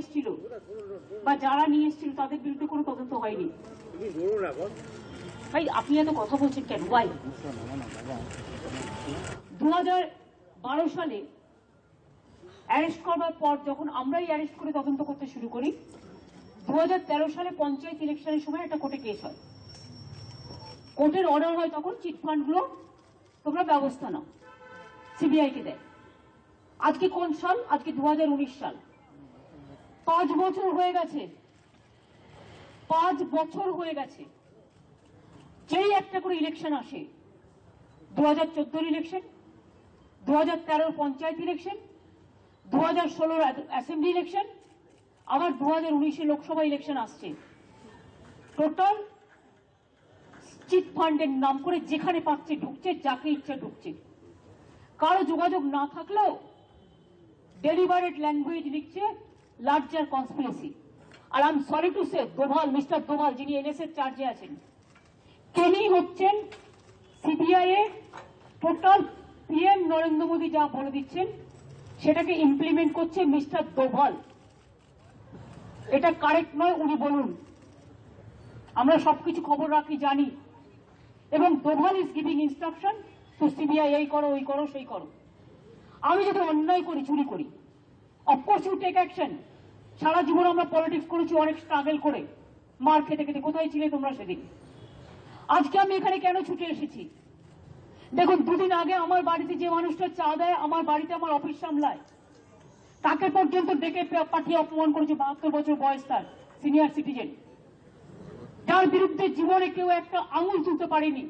এসেছিল বা যারা নিয়ে এসেছিল তাদের বিরুদ্ধে কোনো তদন্ত হয়নি। ভাই, আপনি এত কথা বলছেন কেন? ওয়াই দু বারো সালে অ্যারেস্ট করবার পর যখন আমরাই অ্যারেস্ট করে তদন্ত করতে শুরু করি দু সালে পঞ্চায়েত ইলেকশনের সময় একটা কোর্টে কেস হয়। কোর্টের অর্ডার হয় তখন চিটফান্ডগুলো তোমরা ব্যবস্থা নাও সিবিআই কে দেয়। আজকে কোন সাল? আজকে দু হাজার উনিশ সাল। পাঁচ বছর হয়ে গেছে। পাঁচ বছর হয়ে গেছে। যেই একটা করে ইলেকশন আসে দু হাজার চোদ্দোর ইলেকশন দু হাজার তেরোর পঞ্চায়েত ইলেকশন দু হাজার ষোলোর অ্যাসেম্বলি ইলেকশন আবার দু হাজার উনিশে লোকসভা ইলেকশন আসছে। টোটাল চিট ফান্ডের নাম করে যেখানে পাচ্ছে ঢুকছে, যাকে ইচ্ছা ঢুকছে। কারও যোগাযোগ না থাকলেও ডেলিভারেট ল্যাঙ্গুয়েজ লিখছে larger conspiracy R I am sorry to say Doval mister Doval যিনি এনএসএর চার্জে আছেন, তিনি হচ্ছেন সিবিআই এর টোটাল পিএম নরেন্দ্র মোদী যা বলে দিচ্ছেন, সেটাকে ইমপ্লিমেন্ট করছে মিস্টার দোভাল এটা কারেক্ট নয়, উনি বলুন। আমরা সবকিছু খবর রাখি, জানি। এবং Doval is giving instruction to CBI এই করো, ওই করো, সেই করো। আমি যদি অন্যায় করি, চুরি করি of course you take action সারা জীবন আমরা পলিটিক্স করেছি, অনেক স্ট্রাগল করে। মার খেতে খেতে, কোথায় ছিলে তোমরা সেদিন? আজকে আমি এখানে কেন ছুটে এসেছি? দেখুন, দুদিন আগে আমার বাড়িতে যে মানুষটা চা দেয়, আমার বাড়িতে আমার অফিস সামলায়। তাকে পর্যন্ত ডেকে পাঠিয়ে অপমান করেছে বাহাত্তর বছর বয়স তার সিনিয়র সিটিজেন যার বিরুদ্ধে জীবনে কেউ একটা আঙুল তুলতে পারেনি,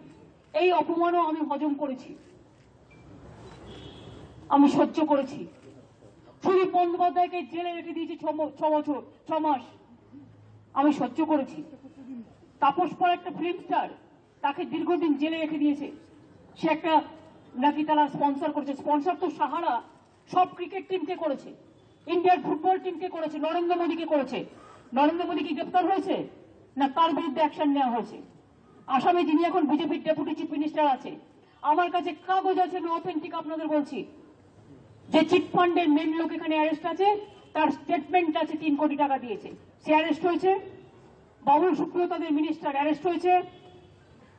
এই অপমানও আমি হজম করেছি। আমি সহ্য করেছি। সুদীপ বন্দ্যোপাধ্যায়কে জেলে রেখে দিয়েছি ছ বছর, ছ মাস। আমি সহ্য করেছি। তাপস পর একটা ফিল্ম স্টার তাকে দীর্ঘদিন জেলে রেখে দিয়েছে। সে একটা নাকি তারা স্পন্সর করেছে। স্পন্সর তো সাহারা, সব ক্রিকেট টিমকে করেছে। ইন্ডিয়ার ফুটবল টিমকে করেছে, নরেন্দ্র মোদীকে করেছে। নরেন্দ্র মোদী কি গ্রেপ্তার হয়েছে? না, তার বিরুদ্ধে অ্যাকশন নেওয়া হয়েছে। আসামে যিনি এখন বিজেপির ডেপুটি চিফ মিনিস্টার আছে, আমার কাছে কাগজ আছে অথেন্টিক আপনাদের বলছি। যে চিট ফান্ডের মেন লোক এখানে অ্যারেস্ট আছে, তার স্টেটমেন্ট আছে তিন কোটি টাকা দিয়েছে। সে অ্যারেস্ট হয়েছে। বাবুল সুপ্রিয় তাদের মিনিস্টার অ্যারেস্ট হয়েছে।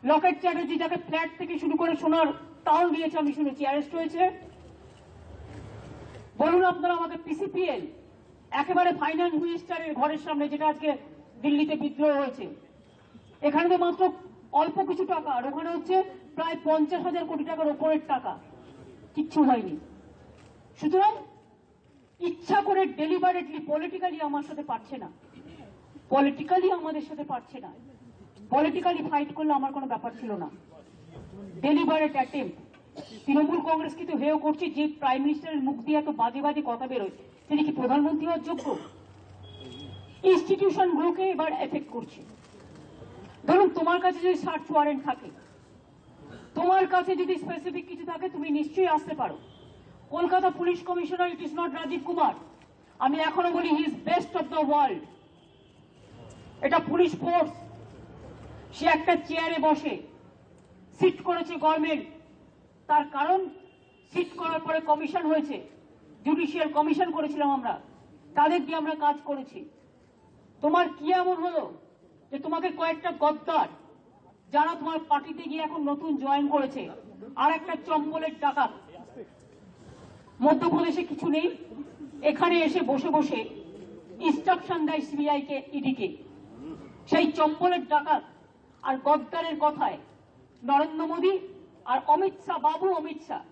লকেট চ্যাটার্জি যাকে ফ্ল্যাট থেকে শুরু করে সোনার তাল দিয়েছে, আমি শুনেছি অ্যারেস্ট হয়েছে। বলুন আপনারা আমাকে পিসিপিএল একেবারে ফাইন্যান্স মিনিস্টারের ঘরের সামনে, যেটা আজকে দিল্লিতে বিদ্রোহ হয়েছে। এখানে তো মাত্র অল্প কিছু টাকা, আর ওখানে হচ্ছে প্রায় পঞ্চাশ হাজার কোটি টাকার ওপরের টাকা। কিচ্ছু হয়নি। সুতরাং ইচ্ছা করে ডেলিভারেটলি পলিটিক্যালি আমার সাথে পারছে না। পলিটিক্যালি আমাদের সাথে পারছে না। পলিটিক্যালি ফাইট করলে আমার কোনো ব্যাপার ছিল না। ডেলিভারেট অ্যাটেম্প তৃণমূল কংগ্রেস কিন্তু হেয় করছে যে প্রাইম মিনিস্টারের মুখ দিয়ে এত বাজে বাজে কথা বেরোয়। তিনি কি প্রধানমন্ত্রী হওয়ার যোগ্য? ইনস্টিটিউশন গুলোকে এবার এফেক্ট করছে। ধরুন তোমার কাছে যদি সার্চ ওয়ারেন্ট থাকে, তোমার কাছে যদি স্পেসিফিক কিছু থাকে, তুমি নিশ্চয়ই আসতে পারো। Kolkata police commissioner it is not Rajeev Kumar. আমি এখনও বলি he is best of the world. এটা পুলিশ ফোর্স। সে একটা চেয়ারে বসে। সিট করেছে গভর্নমেন্ট। তার কারণ, সিট করার পরে কমিশন হয়েছে। জুডিশিয়াল কমিশন করেছিলাম আমরা। তাদের দিয়ে আমরা কাজ করেছি। তোমার কি এমন হলো যে তোমাকে কয়েকটা গদ্দার, যারা তোমার পার্টিতে গিয়ে এখন নতুন জয়েন করেছে, আর একটা চম্বলের টাকা মধ্যপ্রদেশে কিছু নেই। এখানে এসে বসে বসে ইনস্ট্রাকশন দেয় সিবিআই কে ইডিকে সেই চম্বলের ডাকাত আর গদ্দারের কথায় নরেন্দ্র মোদী আর অমিত শাহ, বাবু অমিত শাহ,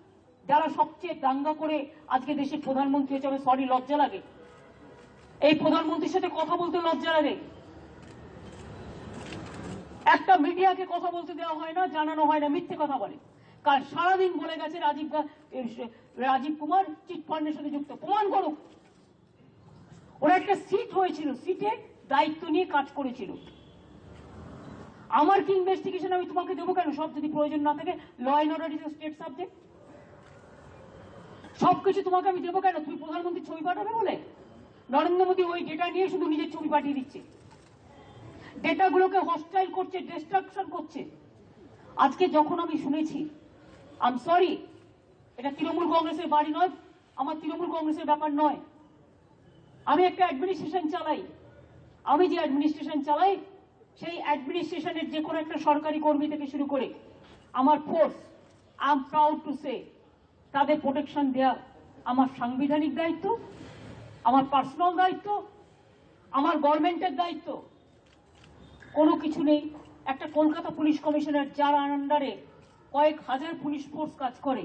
যারা সবচেয়ে দাঙ্গা করে আজকে দেশের প্রধানমন্ত্রী আমি সরি লজ্জা লাগে। এই প্রধানমন্ত্রীর সাথে কথা বলতে লজ্জা লাগে। একটা মিডিয়াকে কথা বলতে দেওয়া হয় না, জানানো হয় না, মিথ্যে কথা বলে। কাল সারাদিন বলে গেছে রাজীব রাজীব কুমার চিট ফান্ডের সাথে যুক্ত। প্রমাণ করুক। ওরা একটা সিট হয়েছিল। সিটে দায়িত্ব নিয়ে কাজ করেছিল। আমার কি ইনভেস্টিগেশন আমি তোমাকে দেবো কেন? সব যদি প্রয়োজন না থাকে law and order is state subject সবকিছু তোমাকে আমি দেবো কেন? তুমি প্রধানমন্ত্রী ছবি পাঠাবে বলে? নরেন্দ্র মোদী ওই ডেটা নিয়ে শুধু নিজের ছবি পাঠিয়ে দিচ্ছে। ডেটাগুলোকে হস্টাইল করছে ডিস্ট্রাকশন করছে। আজকে যখন আমি শুনেছি আম সরি এটা তৃণমূল কংগ্রেসের বাড়ি নয়, আমার তৃণমূল কংগ্রেসের ব্যাপার নয়। আমি একটা অ্যাডমিনিস্ট্রেশন চালাই। আমি যে অ্যাডমিনিস্ট্রেশন চালাই, সেই অ্যাডমিনিস্ট্রেশনের যে কোনো একটা সরকারি কর্মী থেকে শুরু করে আমার force I am proud to say তাদের প্রোটেকশন দেওয়া আমার সাংবিধানিক দায়িত্ব, আমার পার্সোনাল দায়িত্ব, আমার গভর্নমেন্টের দায়িত্ব। কোনো কিছু নেই। একটা কলকাতা পুলিশ কমিশনার যার আন্ডারে কয়েক হাজার পুলিশ ফোর্স কাজ করে।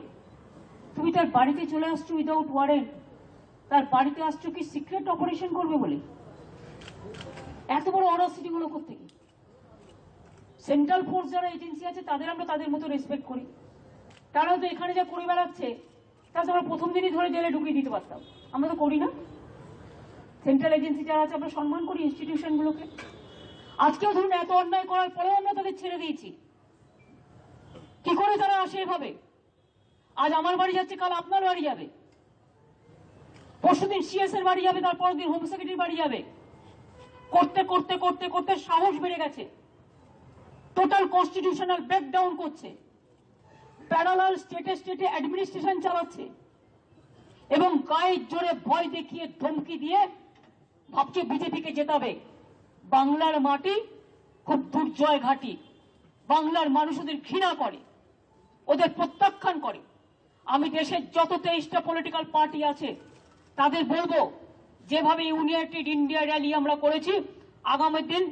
তুমি তার বাড়িতে চলে আসছো উইদাউট ওয়ারেন্ট তার বাড়িতে আসছো কি সিক্রেট অপারেশন করবে বলে? এত বড় অরাসিটি গুলো থেকে সেন্ট্রাল ফোর্স যারা এজেন্সি আছে, তাদের আমরা তাদের মতো রেসপেক্ট করি। তারাও তো এখানে যা করে বেড়াচ্ছে, তা তো আমরা প্রথম দিনই ধরে জেলে ঢুকিয়ে দিতে পারতাম। আমরা তো করি না। সেন্ট্রাল এজেন্সি যারা আছে, আমরা সম্মান করি ইনস্টিটিউশনগুলোকে আজকেও ধরুন এত অন্যায় করার পরেও আমরা তাদের ছেড়ে দিয়েছি। কি করে তারা আসে এভাবে? আজ আমার বাড়ি যাচ্ছে, কাল আপনার বাড়ি যাবে। পরশুদিন সিএস এর বাড়ি যাবে তারপর দিন হোম সেক্রেটারির বাড়ি যাবে। করতে করতে করতে করতে সাহস বেড়ে গেছে। টোটাল কনস্টিটিউশনাল ব্রেকডাউন করছে। প্যারালাল স্টেটে স্টেটে অ্যাডমিনিস্ট্রেশন চালাচ্ছে। এবং গায়ের জোরে ভয় দেখিয়ে ধমকি দিয়ে ভাবছে বিজেপিকে জেতাবে। বাংলার মাটি খুব দুর্জয় ঘাটি। বাংলার মানুষ ওদের ঘৃণা করে। ওদের প্রত্যাখ্যান করে। আমি দেশের যত তেইশটা পলিটিক্যাল পার্টি আছে, তাদের বলব, যেভাবে ইউনাইটেড ইন্ডিয়া র্যালি আমরা করেছি, আগামী দিন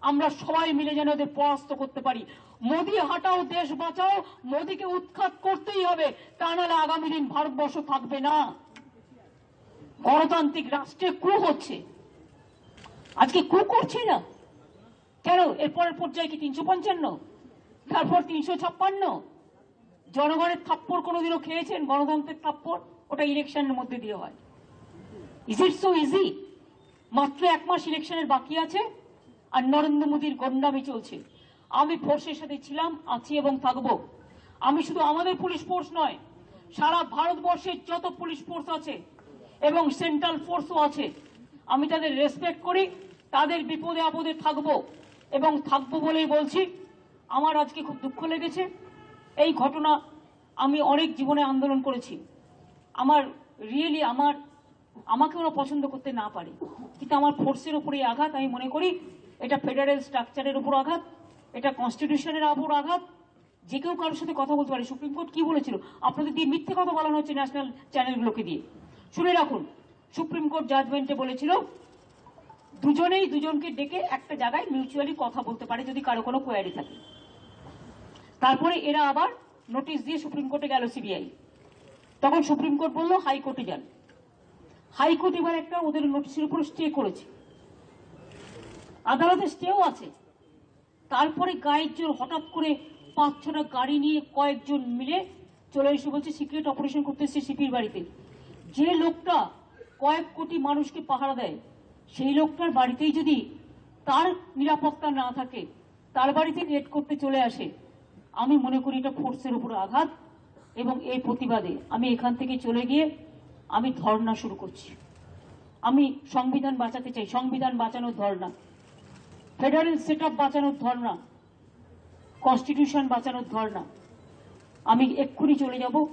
আমরা সবাই মিলে যেন ওদের পরাস্ত করতে পারি। মোদি হাটাও, দেশ বাঁচাও, মোদিকে উৎখাত করতেই হবে, তা নাহলে আগামী দিন ভারতবর্ষ থাকবে না। গণতান্ত্রিক রাষ্ট্রে ক্রু হচ্ছে। আজকে ক্রু করছি না? কেন? এরপরের পর্যায়ে কি তিনশো পঞ্চান্ন? তারপর তিনশো ছাপ্পান্ন? জনগণের থাপ্পড় কোনোদিনও খেয়েছেন? গণতন্ত্রের থাপ্পড়? ওটা ইলেকশনের মধ্যে দিয়ে হয়। ইজ ইট সো ইজি মাত্র এক মাস ইলেকশনের বাকি আছে আর নরেন্দ্র মোদীর গন্ডামি চলছে। আমি ফোর্সের সাথে ছিলাম, আছি এবং থাকব। আমি শুধু আমাদের পুলিশ ফোর্স নয়, সারা ভারতবর্ষের যত পুলিশ ফোর্স আছে এবং সেন্ট্রাল ফোর্সও আছে, আমি তাদের রেসপেক্ট করি, তাদের বিপদে আপদে থাকব এবং থাকব বলেই বলছি। আমার আজকে খুব দুঃখ লেগেছে। এই ঘটনা আমি অনেক জীবনে আন্দোলন করেছি। আমার রিয়েলি আমার, আমাকে ওরা পছন্দ করতে না পারে। কিন্তু আমার ফোর্সের উপরে আঘাত আমি মনে করি, এটা ফেডারেল স্ট্রাকচারের উপর আঘাত, এটা কনস্টিটিউশনের উপর আঘাত, যে কেউ কারোর সাথে কথা বলতে পারে। সুপ্রিম কোর্ট কি বলেছিল? আপনাদের দিয়ে মিথ্যে কথা বলানো হচ্ছে ন্যাশনাল চ্যানেলগুলোকে দিয়ে। শুনে রাখুন, সুপ্রিম কোর্ট জাজমেন্টে বলেছিল, দুজনেই দুজনকে ডেকে একটা জায়গায় মিউচুয়ালি কথা বলতে পারে যদি কারও কোনো কোয়ারি থাকে। তারপরে এরা আবার নোটিশ দিয়ে সুপ্রিম কোর্টে গেল সিবিআই। তখন সুপ্রিম কোর্ট বলল, হাইকোর্টে যান। হাইকোর্ট এবার একটা ওদের নোটিশের উপর স্টে করেছে। আদালতে স্টেও আছে। তারপরে গায়ের জোর হঠাৎ করে পাঁচ ছটা গাড়ি নিয়ে কয়েকজন মিলে চলে এসে বলছে, সিক্রেট অপারেশন করতে এসছে সিপির বাড়িতে। যে লোকটা কয়েক কোটি মানুষকে পাহারা দেয়, সেই লোকটার বাড়িতেই যদি তার নিরাপত্তা না থাকে, তার বাড়িতে রেড করতে চলে আসে আমি মনে করি এটা ফোর্সের উপর আঘাত এবং এই প্রতিবাদে আমি এখান থেকে চলে গিয়ে আমি ধর্ণা শুরু করছি। আমি সংবিধান বাঁচাতে চাই, সংবিধান বাঁচানোর ধর্ণা। ফেডারেল সেট বাঁচানোর ধর্ণা। কনস্টিটিউশন বাঁচানোর ধর্ণা। আমি এক্ষুনি চলে যাব।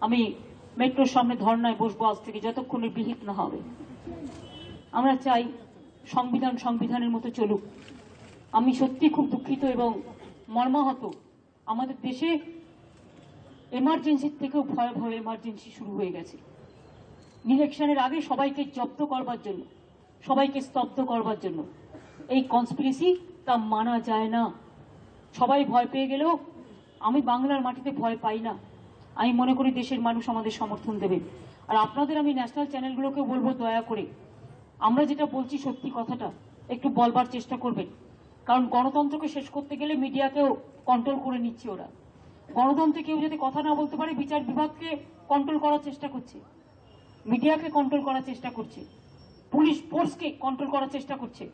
আমি মেট্রোর সামনে ধর্নায় বসবো আজ থেকে যতক্ষণে বিহিত না হবে। আমরা চাই সংবিধান সংবিধানের মতো চলুক। আমি সত্যি খুব দুঃখিত এবং মর্মাহত। আমাদের দেশে এমার্জেন্সির থেকেও ভয়াবহ এমার্জেন্সি শুরু হয়ে গেছে। ইলেকশনের আগে সবাইকে জব্দ করবার জন্য, সবাইকে স্তব্ধ করবার জন্য। এই কনস্পিরেসি তা মানা যায় না। সবাই ভয় পেয়ে গেলেও আমি বাংলার মাটিতে ভয় পাই না। আমি মনে করি দেশের মানুষ আমাদের সমর্থন দেবে। আর আপনাদের আমি ন্যাশনাল চ্যানেলগুলোকে বলব দয়া করে। আমরা যেটা বলছি সত্যি কথাটা, একটু বলবার চেষ্টা করবেন। কারণ গণতন্ত্রকে শেষ করতে গেলে মিডিয়াকেও কন্ট্রোল করে নিচ্ছে ওরা। গণতন্ত্রে কেউ যদি কথা না বলতে পারে, বিচার বিভাগকে কন্ট্রোল করার চেষ্টা করছে। মিডিয়াকে কন্ট্রোল করার চেষ্টা করছে। পুলিশ ফোর্সকে কন্ট্রোল করার চেষ্টা করছে।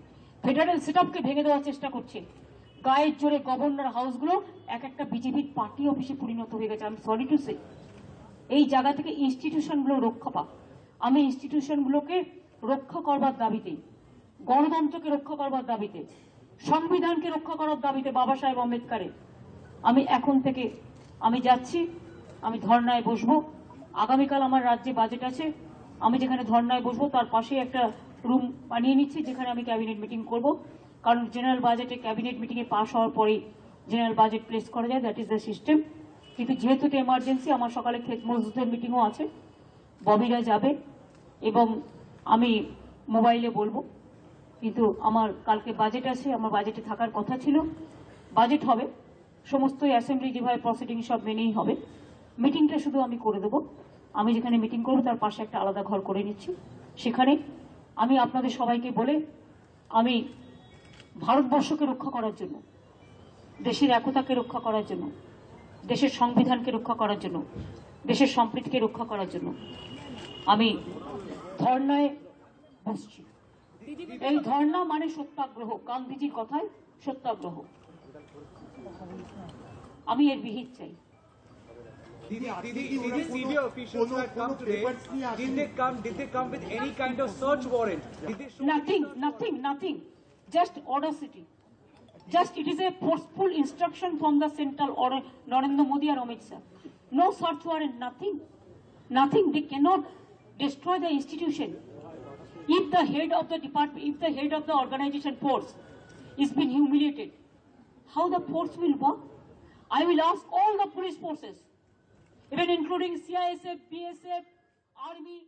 ফেডারেল সেটআপকে ভেঙে দেওয়ার চেষ্টা করছে। গায়ের জোরে গভর্নর হাউসগুলো এক একটা বিজেপির পার্টি অফিসে পরিণত হয়ে গেছে। আমি সরি টু সে এই জায়গা থেকে ইনস্টিটিউশনগুলো রক্ষা পাক। আমি ইনস্টিটিউশনগুলোকে রক্ষা করবার দাবিতে, গণতন্ত্রকে রক্ষা করবার দাবিতে সংবিধানকে রক্ষা করার দাবিতে বাবা সাহেব আম্বেদকারের আমি এখন থেকে, আমি যাচ্ছি, আমি ধর্নায় বসবো। আগামীকাল আমার রাজ্যে বাজেট আছে। আমি যেখানে ধর্নায় বসবো, তার পাশে একটা রুম বানিয়ে নিচ্ছি, যেখানে আমি ক্যাবিনেট মিটিং করব। কারণ জেনারেল বাজেটে ক্যাবিনেট মিটিংয়ে পাশ হওয়ার পরেই জেনারেল বাজেট প্লেস করা যায় দ্যাট ইজ দ্য সিস্টেম কিন্তু যেহেতু এটা এমার্জেন্সি আমার সকালে ক্ষেত মজদুরদের মিটিংও আছে। ববিরা যাবে এবং আমি মোবাইলে বলব। কিন্তু আমার কালকে বাজেট আছে, আমার বাজেটে থাকার কথা ছিল। বাজেট হবে। সমস্ত অ্যাসেম্বলি যেভাবে প্রসিডিং সব মেনেই হবে। মিটিংটা শুধু আমি করে দেবো। আমি যেখানে মিটিং করব, তার পাশে একটা আলাদা ঘর করে নিচ্ছি। সেখানে আমি আপনাদের সবাইকে বলে, আমি ভারতবর্ষকে রক্ষা করার জন্য, দেশের একতাকে রক্ষা করার জন্য, দেশের সংবিধানকে রক্ষা করার জন্য, দেশের সম্প্রীতিকে রক্ষা করার জন্য আমি ধর্নায় বসছি। এই ধর্ণা মানে সত্যাগ্রহ গান্ধীজির কথায় সত্যাগ্রহ আমি এর বিহিত চাই nothing nothing nothing just audacity just it is a forceful instruction from the central order narendra modi and amit shah no search warrant nothing nothing they cannot destroy the institution if the head of the department if the head of the organization force is being humiliated how the force will work? I will ask all the police forces even including CISF, BSF, army